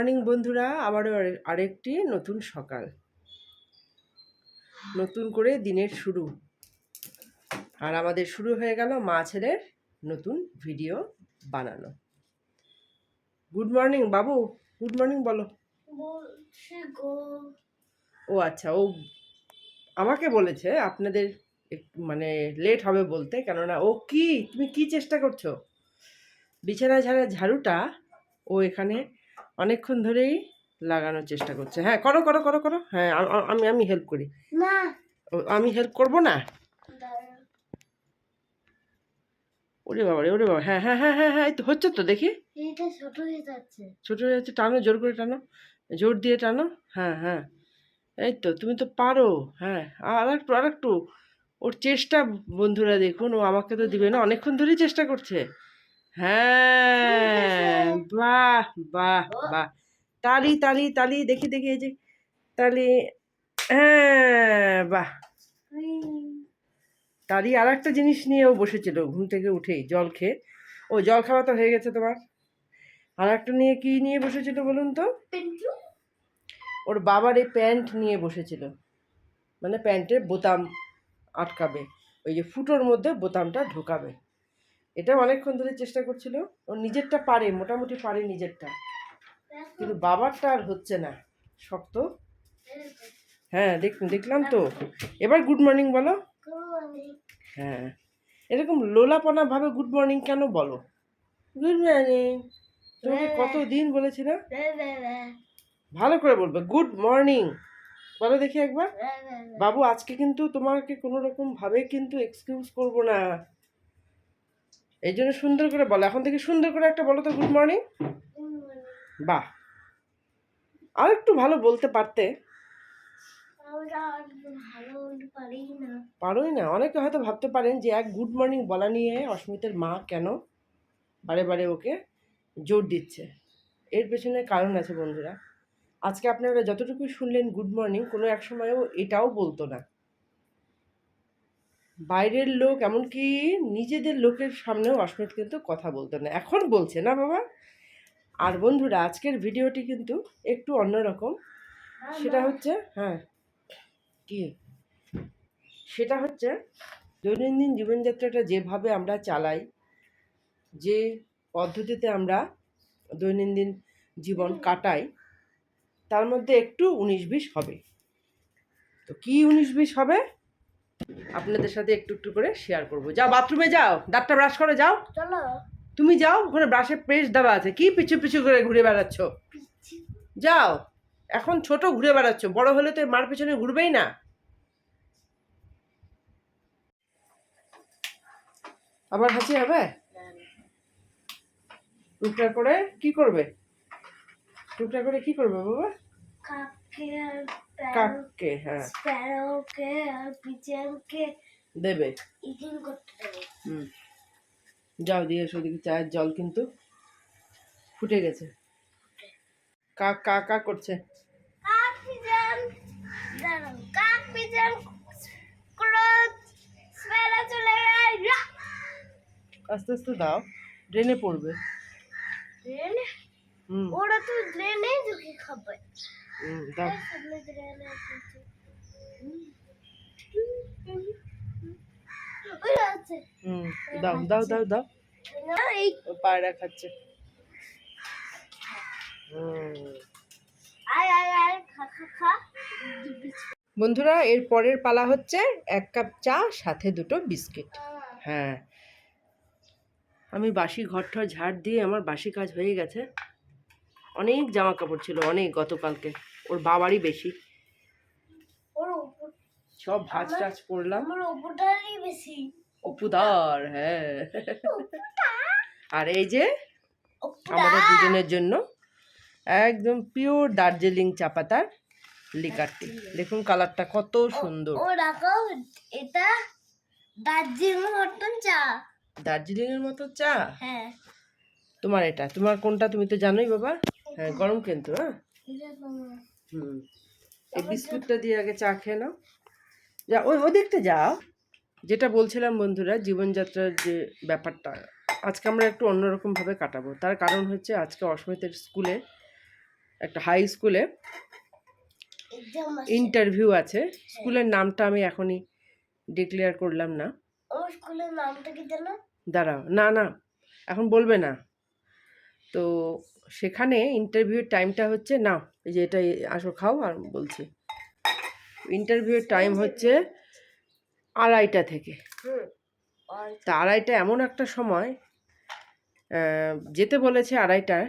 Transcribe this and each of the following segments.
Morning বন্ধুরা। আবারও আরে- আরেকটি নতুন সকাল। নতুন করে দিনের শুরু। আর আমাদের শুরু হয়ে গেল মা ছেলের নতুন ভিডিও বানানো। গুড মর্নিং বাবু। গুড মর্নিং বলো। ও আচ্ছা ও আমাকে বলেছে আপনাদের একটু মানে লেট হবে বলতে কেননা ও কি? তুমি কি চেষ্টা করছ? বিছানা ঝাড়া ঝাড়ুটা ও এখানে অনেকক্ষণ ধরেই লাগানোর চেষ্টা করছে। হ্যাঁ করো করো করো করো। হ্যাঁ আমি আমি হেল্প করি। না। আমি হেল্প করব না? ওরে বাবা রে ওরে বাবা। হ্যাঁ হ্যাঁ হ্যাঁ হ্যাঁ হ্যাঁ এই তো হচ্ছে তো দেখি। ছোট হয়ে যাচ্ছে। ছোটো হয়ে যাচ্ছে টানো জোর করে টানো। জোর দিয়ে টানো। হ্যাঁ হ্যাঁ। এই তো তুমি তো পারো। হ্যাঁ আর একটু আর একটু। ওর চেষ্টা বন্ধুরা দেখুন ও আমাকে তো দিবে না অনেকক্ষণ ধরেই চেষ্টা করছে। হ্যাঁ বাহ বাহ বাহ। তালি তালি তালি দেখি দেখি এই যে তালি হ্যাঁ বাহ। তালি আর একটা জিনিস নিয়েও বসেছিল ঘুম থেকে উঠেই জল খেয়ে। ও জল খাওয়া তো হয়ে গেছে তোমার। আর একটা নিয়ে কি নিয়ে বসেছিল বলুন তো? ওর বাবার এই প্যান্ট নিয়ে বসেছিল। মানে প্যান্টের বোতাম আটকাবে। ওই যে ফুটোর মধ্যে বোতামটা ঢোকাবে। এটা অনেকক্ষণ ধরে চেষ্টা করছিল। ও নিজেরটা পারে, মোটামুটি পারে নিজেরটা। কিন্তু বাবারটা আর হচ্ছে না, শক্ত। হ্যাঁ দেখ, দেখলাম তো। এবার গুড মর্নিং বলো। হ্যাঁ এরকম লোলাপনা ভাবে গুড মর্নিং কেন বলো? গুড মর্নিং তোমাকে কতদিন বলেছিলাম? ভালো করে বলবে গুড মর্নিং বলো দেখি একবার। বাবু, আজকে কিন্তু তোমাকে কোনো রকম ভাবে কিন্তু এক্সকিউজ করব না। এই জন্য সুন্দর করে বলো। এখন থেকে সুন্দর করে একটা বলো তো গুড মর্নিং বাহ। আর একটু ভালো বলতে পারতে। পারোই না। অনেকে হয়তো ভাবতে পারেন যে এক গুড মর্নিং বলা নিয়ে অস্মিতের মা কেন বারে বারে ওকে জোর দিচ্ছে। এর পেছনে কারণ আছে বন্ধুরা। আজকে আপনারা যতটুকু শুনলেন গুড মর্নিং কোনো এক সময়ও এটাও বলতো না। বাইরের লোক এমনকি নিজেদের লোকের সামনেও অস্মিত কিন্তু কথা বলতো না। এখন বলছে না বাবা? আর বন্ধুরা আজকের ভিডিওটি কিন্তু একটু অন্যরকম সেটা হচ্ছে হ্যাঁ কি? সেটা হচ্ছে দৈনন্দিন জীবনযাত্রাটা যেভাবে আমরা চালাই যে পদ্ধতিতে আমরা দৈনন্দিন জীবন কাটাই তার মধ্যে একটু উনিশ বিশ হবে। তো কি উনিশ বিশ হবে? আপনাদের সাথে একটু একটু করে শেয়ার করব। যাও বাথরুমে যাও দাঁতটা ব্রাশ করে যাও। চলো। তুমি যাও ওখানে ব্রাশে পেস্ট দেওয়া আছে। কি পিছু পিছু করে ঘুরে বেড়াচ্ছ? যাও এখন ছোট ঘুরে বেড়াচ্ছ। বড় হলে তো মার পিছনে ঘুরবেই না। আবার হাসি হবে? টুকরা করে কি করবে? টুকরা করে কি করবে বাবা? কাককে হ্যাঁ। স্প্যারোকে আর দেবে। ইটিং করতে দেবে হুম। যাও দিয়ে এসো চায়ের জল কিন্তু ফুটে গেছে। কাক কা কা করছে? কাক পিজন কাক পিজন ক্রোচ স্প্যারো চলে গেল। আস্তে আস্তে দাও ড্রেনে পড়বে। ড্রেনে? হুম। ওরা তো ড্রেনেই ঢুকে খাবে। দাও দাও দাও দাও। পায়রা খাচ্ছে বন্ধুরা, এর পরের পালা হচ্ছে এক কাপ চা, সাথে দুটো বিস্কিট। হ্যাঁ। আমি বাসি ঘরঠর ঝাড় দিয়ে আমার বাসি কাজ হয়ে গেছে। অনেক জামা কাপড় ছিল, অনেক গতকালকে। ওর বাবারই বেশি। সব ভাজ টাজ করলাম। বেশি। অপুদার হ্যাঁ। আর এই যে আমাদের দুজনের জন্য একদম পিওর দার্জিলিং চা পাতার লিকার টি দেখুন কালারটা কত সুন্দর। এটা দার্জিলিং মটন চা। দার্জিলিং এর মতো চা? হ্যাঁ। তোমার এটা তোমার কোনটা তুমি তো জানোই বাবা। হ্যাঁ গরম কিন্তু হ্যাঁ। হুম। এই বিস্কুটটা দিয়ে আগে চা খেয়ে নাও। যা ওই ওদিকটা যাও। যেটা বলছিলাম বন্ধুরা জীবনযাত্রার যে ব্যাপারটা আজকে আমরা একটু অন্যরকমভাবে কাটাবো। তার কারণ হচ্ছে আজকে অস্মিতের স্কুলে একটা হাই স্কুলে ইন্টারভিউ আছে। স্কুলের নামটা আমি এখনই ডিক্লেয়ার করলাম না। স্কুলের নামটা কি দাঁড়াও না না এখন বলবে না। তো সেখানে ইন্টারভিউর টাইমটা হচ্ছে না এই যে এটা আসো খাও আর বলছি। ইন্টারভিউর টাইম হচ্ছে আড়াইটা থেকে। তা আড়াইটা এমন একটা সময় যেতে বলেছে আড়াইটায়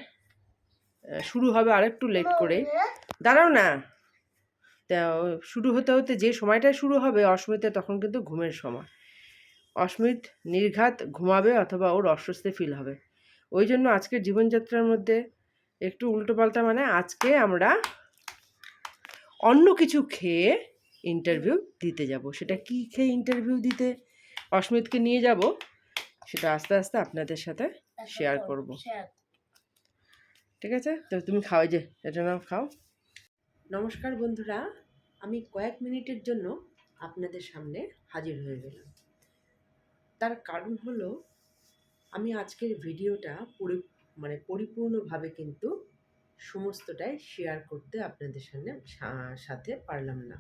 আহ, শুরু হবে আরেকটু লেট করে। দাঁড়াও না। তা শুরু হতে হতে যে সময়টায় শুরু হবে অস্মিতের তখন কিন্তু ঘুমের সময়। অস্মিত নির্ঘাত ঘুমাবে অথবা ওর অস্বস্তি ফিল হবে। ওই জন্য আজকের জীবনযাত্রার মধ্যে একটু উল্টোপাল্টা মানে আজকে আমরা অন্য কিছু খেয়ে ইন্টারভিউ দিতে যাব। সেটা কি খেয়ে ইন্টারভিউ দিতে অস্মিতকে নিয়ে যাব সেটা আস্তে আস্তে আপনাদের সাথে শেয়ার করব ঠিক আছে? তো তুমি খাও যে এটা নাও খাও। নমস্কার বন্ধুরা আমি কয়েক মিনিটের জন্য আপনাদের সামনে হাজির হয়ে গেলাম। তার কারণ হলো আমি আজকের ভিডিওটা পরি মানে পরিপূর্ণভাবে কিন্তু সমস্তটাই শেয়ার করতে আপনাদের সামনে সাথে পারলাম না।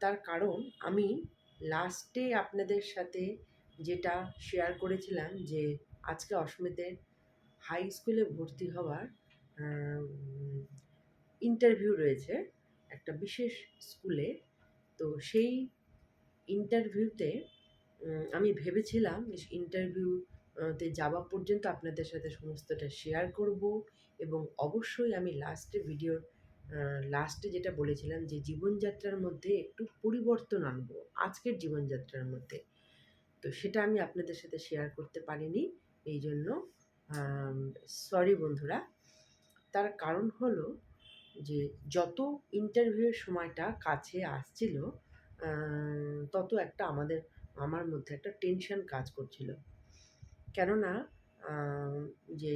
তার কারণ আমি লাস্টে আপনাদের সাথে যেটা শেয়ার করেছিলাম যে আজকে অস্মিতের হাই স্কুলে ভর্তি হওয়ার ইন্টারভিউ রয়েছে একটা বিশেষ স্কুলে তো সেই ইন্টারভিউতে আমি ভেবেছিলাম ইন্টারভিউতে যাওয়া পর্যন্ত আপনাদের সাথে সমস্তটা শেয়ার করব এবং অবশ্যই আমি লাস্টে ভিডিওর লাস্টে যেটা বলেছিলাম যে জীবনযাত্রার মধ্যে একটু পরিবর্তন আনব, আজকের জীবনযাত্রার মধ্যে। তো সেটা আমি আপনাদের সাথে শেয়ার করতে পারিনি, এই জন্য সরি বন্ধুরা। তার কারণ হলো যে যত ইন্টারভিউয়ের সময়টা কাছে আসছিল তত একটা আমাদের আমার মধ্যে একটা টেনশন কাজ করছিল। কেননা যে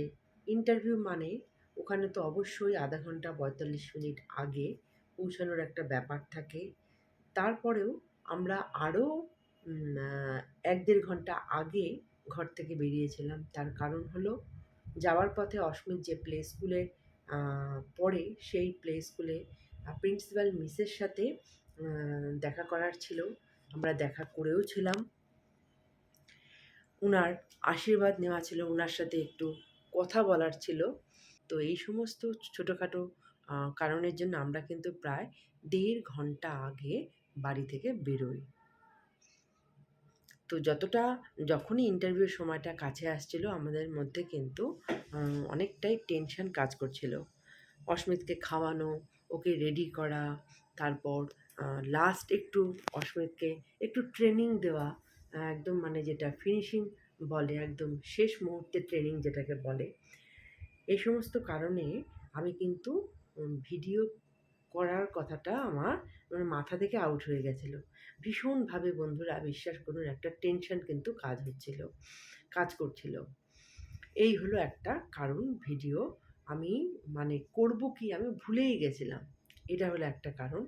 ইন্টারভিউ মানে ওখানে তো অবশ্যই আধা ঘণ্টা পঁয়তাল্লিশ মিনিট আগে পৌঁছানোর একটা ব্যাপার থাকে। তারপরেও আমরা আরও এক দেড় ঘণ্টা আগে ঘর থেকে বেরিয়েছিলাম। তার কারণ হলো যাওয়ার পথে অস্মিত যে প্লে স্কুলে পড়ে সেই প্লে স্কুলে প্রিন্সিপাল মিসের সাথে দেখা করার ছিল। আমরা দেখা করেও ছিলাম। ওনার আশীর্বাদ নেওয়া ছিল ওনার সাথে একটু কথা বলার ছিল। তো এই সমস্ত ছোটোখাটো কারণের জন্য আমরা কিন্তু প্রায় দেড় ঘণ্টা আগে বাড়ি থেকে বেরোই। তো যতটা, যখনই ইন্টারভিউর সময়টা কাছে আসছিল, আমাদের মধ্যে কিন্তু অনেকটাই টেনশন কাজ করছিল। অস্মিতকে খাওয়ানো, ওকে রেডি করা, তারপর লাস্ট একটু অস্মিতকে একটু ট্রেনিং দেওয়া একদম মানে যেটা ফিনিশিং বলে, একদম শেষ মুহূর্তে ট্রেনিং যেটাকে বলে। এই সমস্ত কারণে আমি কিন্তু ভিডিও করার কথাটা আমার মানে মাথা থেকে আউট হয়ে গেছিল। ভীষণভাবে বন্ধুরা বিশ্বাস করুন, একটা টেনশন কিন্তু কাজ হচ্ছিল, কাজ করছিল। এই হলো একটা কারণ ভিডিও আমি মানে করব কি আমি ভুলেই গেছিলাম। এটা হলো একটা কারণ।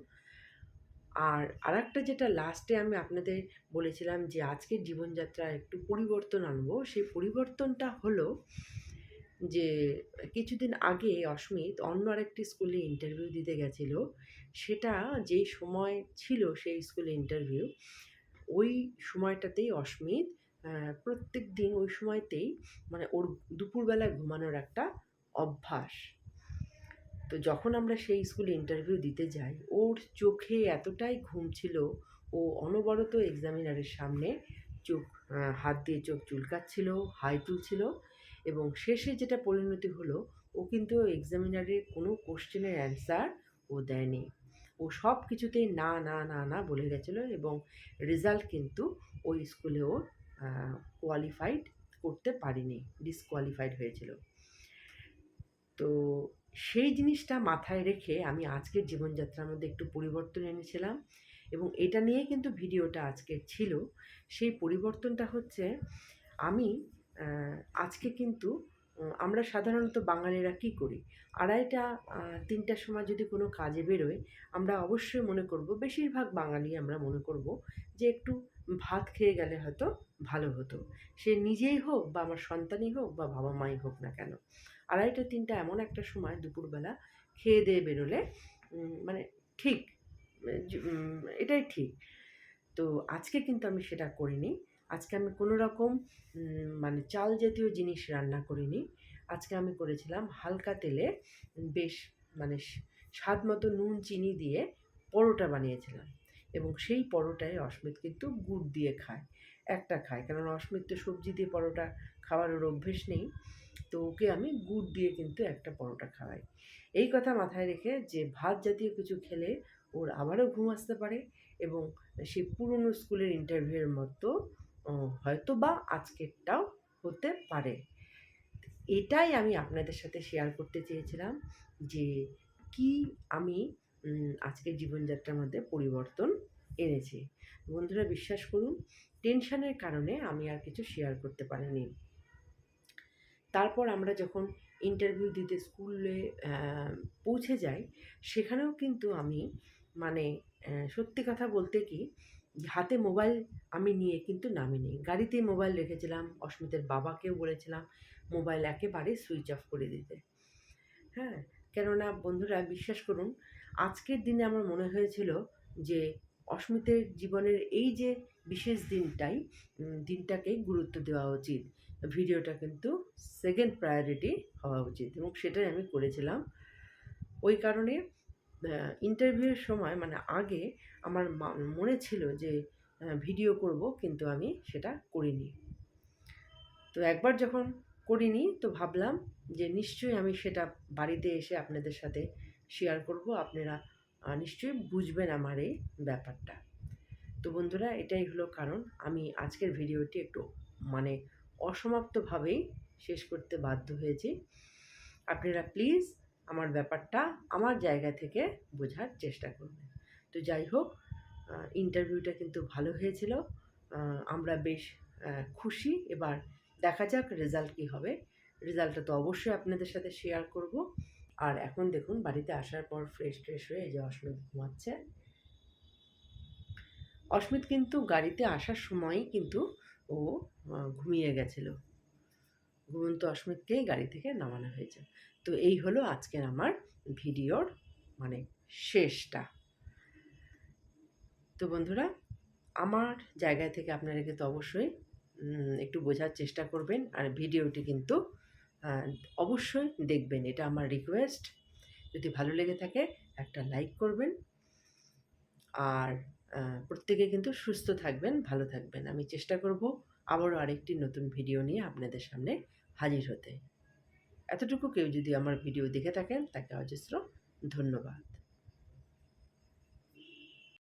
আর আরেকটা যেটা লাস্টে আমি আপনাদের বলেছিলাম যে আজকের জীবনযাত্রা একটু পরিবর্তন আনব, সেই পরিবর্তনটা হলো যে কিছুদিন আগে অস্মিত অন্য আরেকটি স্কুলে ইন্টারভিউ দিতে গেছিল। সেটা যেই সময় ছিল সেই স্কুলে ইন্টারভিউ ওই সময়টাতেই অস্মিত প্রত্যেক দিন ওই সময়তেই মানে ওর দুপুরবেলা ঘুমানোর একটা অভ্যাস। তো যখন আমরা সেই স্কুলে ইন্টারভিউ দিতে যাই, ওর চোখে এতটাই ঘুম ছিল, ও অনবরত এক্সামিনারের সামনে চোখ হাত দিয়ে চোখ চুলকাচ্ছিল, হাই তুলছিল এবং শেষে যেটা পরিণতি হলো, ও কিন্তু এক্সামিনারের কোনো কোশ্চেনের অ্যান্সার ও দেয়নি। ও সব কিছুতেই না না না না বলে গেছিল এবং রেজাল্ট কিন্তু ওই স্কুলে ও কোয়ালিফাইড করতে পারিনি ডিসকোয়ালিফাইড হয়েছিল। তো সেই জিনিসটা মাথায় রেখে আমি আজকের জীবনযাত্রার মধ্যে একটু পরিবর্তন এনেছিলাম এবং এটা নিয়ে কিন্তু ভিডিওটা আজকে ছিল। সেই পরিবর্তনটা হচ্ছে আমি আজকে কিন্তু আমরা সাধারণত বাঙালিরা কী করি? আড়াইটা তিনটার সময় যদি কোনো কাজে বেরোয়, আমরা অবশ্যই মনে করব, বেশিরভাগ বাঙালি আমরা মনে করব যে একটু ভাত খেয়ে গেলে হয়তো ভালো হতো। সে নিজেই হোক বা আমার সন্তানই হোক বা বাবা মাই হোক না কেন। আড়াইটা, তিনটা এমন একটা সময় দুপুরবেলা খেয়ে দিয়ে বেরোলে মানে ঠিক এটাই ঠিক। তো আজকে কিন্তু আমি সেটা করিনি। আজকে আমি কোনো রকম মানে চাল জাতীয় জিনিস রান্না করিনি। আজকে আমি করেছিলাম হালকা তেলে বেশ মানে স্বাদ মতো নুন, চিনি দিয়ে পরোটা বানিয়েছিলাম। এবং সেই পরোটায় অস্মিত কিন্তু গুড় দিয়ে খায়, একটা খায়। কারণ অস্মিত তো সবজি দিয়ে পরোটা খাওয়ার ওর অভ্যেস নেই। তো ওকে আমি গুড় দিয়ে কিন্তু একটা পরোটা খাওয়াই। এই কথা মাথায় রেখে যে ভাত জাতীয় কিছু খেলে ওর আবারও ঘুম আসতে পারে এবং সেই পুরনো স্কুলের ইন্টারভিউয়ের মতো হয়তো বা আজকেরটাও হতে পারে। এটাই আমি আপনাদের সাথে শেয়ার করতে চেয়েছিলাম যে কি আমি আজকের জীবনযাত্রার মধ্যে পরিবর্তন এনেছি। বন্ধুরা, বিশ্বাস করুন টেনশনের কারণে আমি আর কিছু শেয়ার করতে পারিনি। তারপর আমরা যখন ইন্টারভিউ দিতে স্কুলে পৌঁছে যাই, সেখানেও কিন্তু আমি মানে সত্যি কথা বলতে কি, হাতে মোবাইল আমি নিয়ে কিন্তু নামিনি। গাড়িতেই মোবাইল রেখেছিলাম, অস্মিতের বাবাকেও বলেছিলাম মোবাইল একেবারে সুইচ অফ করে দিতে। হ্যাঁ কেননা বন্ধুরা, বিশ্বাস করুন, আজকের দিনে আমার মনে হয়েছিল যে অস্মিতের জীবনের এই যে বিশেষ দিনটাই উম, দিনটাকেই গুরুত্ব দেওয়া উচিত। ভিডিওটা কিন্তু সেকেন্ড প্রায়োরিটি হওয়া উচিত এবং সেটাই আমি করেছিলাম। ওই কারণে ইন্টারভিউয়ের সময় মানে আগে আমার মনে ছিল যে ভিডিও করব কিন্তু আমি সেটা করিনি। তো একবার যখন করিনি তো ভাবলাম যে নিশ্চয়ই আমি সেটা বাড়িতে এসে আপনাদের সাথে শেয়ার করব। আপনারা নিশ্চয়ই বুঝবেন আমার এই ব্যাপারটা। তো বন্ধুরা, এটাই হলো কারণ। আমি আজকের ভিডিওটি একটু মানে অসমাপ্তভাবেই শেষ করতে বাধ্য হয়েছি। আপনারা প্লিজ আমার ব্যাপারটা আমার জায়গা থেকে বোঝার চেষ্টা করবেন। তো যাই হোক ইন্টারভিউটা কিন্তু ভালো হয়েছিল। আমরা বেশ খুশি। এবার দেখা যাক রেজাল্ট কী হবে। রেজাল্টটা তো অবশ্যই আপনাদের সাথে শেয়ার করব। আর এখন দেখুন, বাড়িতে আসার পর ফ্রেশ ট্রেশ হয়ে যে অস্মিত ঘুমাচ্ছে। অস্মিত কিন্তু গাড়িতে আসার সময়ই কিন্তু ও ঘুমিয়ে গেছিল। ঘুমন্ত অস্মিতকেই গাড়ি থেকে নামানো হয়েছে। তো এই হলো আজকের আমার ভিডিওর মানে শেষটা। তো বন্ধুরা, আমার জায়গা থেকে আপনারা কিন্তু অবশ্যই একটু বোঝার চেষ্টা করবেন। আর ভিডিওটি কিন্তু অবশ্যই দেখবেন, এটা আমার রিকোয়েস্ট যদি ভালো লেগে থাকে, একটা লাইক করবেন। আর প্রত্যেকে কিন্তু সুস্থ থাকবেন, ভালো থাকবেন। আমি চেষ্টা করব আবারও আরেকটি নতুন ভিডিও নিয়ে আপনাদের সামনে হাজির হতে। এতটুকু কেউ যদি আমার ভিডিও দেখে থাকেন, তাকে অজস্র ধন্যবাদ।